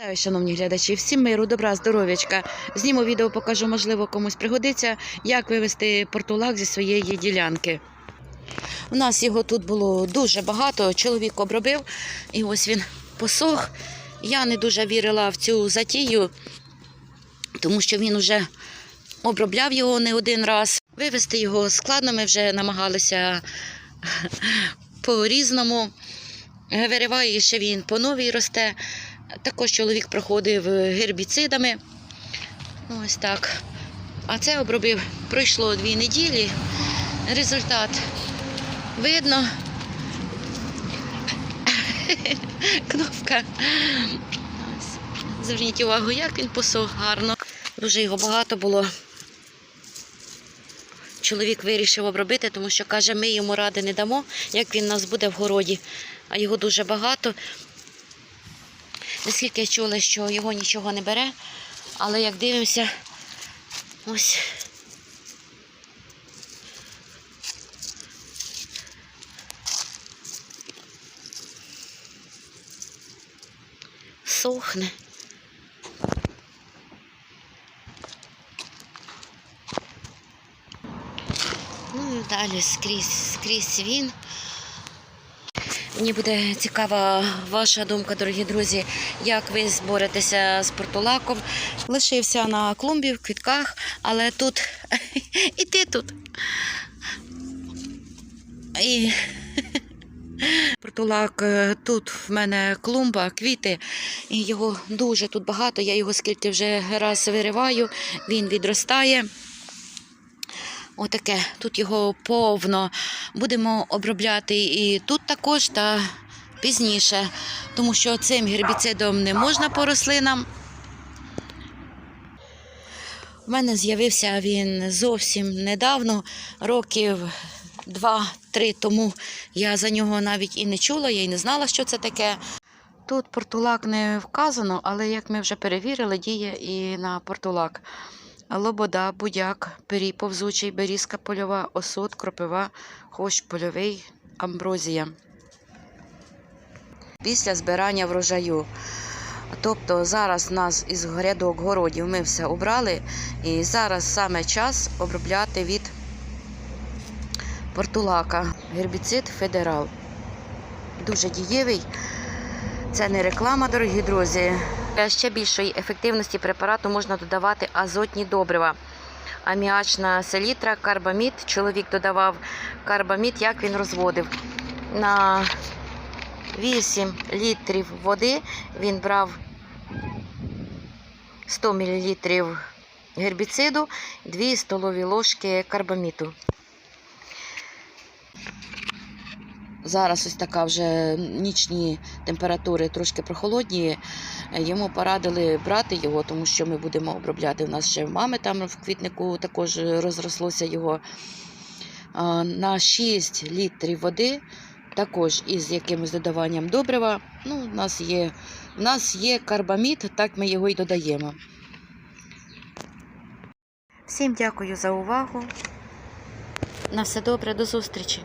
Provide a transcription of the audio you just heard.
Вітаю, шановні глядачі, всім миру, добра, здоров'ячка. Зніму відео, покажу, можливо, комусь пригодиться, як вивести портулак зі своєї ділянки. У нас його тут було дуже багато, чоловік обробив, і ось він посох. Я не дуже вірила в цю затію, тому що він вже обробляв його не один раз. Вивести його складно, ми вже намагалися по-різному. Вириває ще він по новій росте. Також чоловік проходив гербіцидами. Ось так. А це обробив. Пройшло дві неділі. Результат видно. Кнопка. Зверніть увагу, як він посох гарно. Дуже його багато було. Чоловік вирішив обробити, тому що каже, ми йому ради не дамо, як він у нас буде в городі. А його дуже багато. Наскільки я чула, що його нічого не бере, але як дивимося, ось. Сохне. Ну і далі скрізь, скрізь він. Мені буде цікава ваша думка, дорогі друзі, як ви зборетеся з портулаком. Лишився на клумбі в квітках, але тут і ти тут. І Портулак е, тут в мене клумба, квіти, і його дуже тут багато. Я його скільки вже раз вириваю, він відростає. Отаке, тут його повно. Будемо обробляти і тут також, та пізніше, тому що цим гербіцидом не можна по рослинам. У мене з'явився він зовсім недавно, років два-три тому. Я за нього навіть і не чула, я й не знала, що це таке. Тут портулак не вказано, але як ми вже перевірили, діє і на портулак. Лобода, будяк, пирій повзучий, берізка польова, осот, кропива, хощ польовий, амброзія. Після збирання врожаю. Тобто зараз нас із грядок городів ми все обрали, і зараз саме час обробляти від портулака. Гербіцид федерал. Дуже дієвий. Це не реклама, дорогі друзі. Для ще більшої ефективності препарату можна додавати азотні добрива. Аміачна селітра, карбамід. Чоловік додавав карбамід, як він розводив. На 8 літрів води він брав 100 мл гербіциду, 2 столові ложки карбаміду. Зараз ось така вже нічні температури трошки прохолодні. Йому порадили брати його, тому що ми будемо обробляти. У нас ще мами там в квітнику також розрослося його на 6 літрів води, також із якимось додаванням добрива. Ну, у нас є, у нас є карбамід, так ми його і додаємо. Всім дякую за увагу. На все добре, до зустрічі!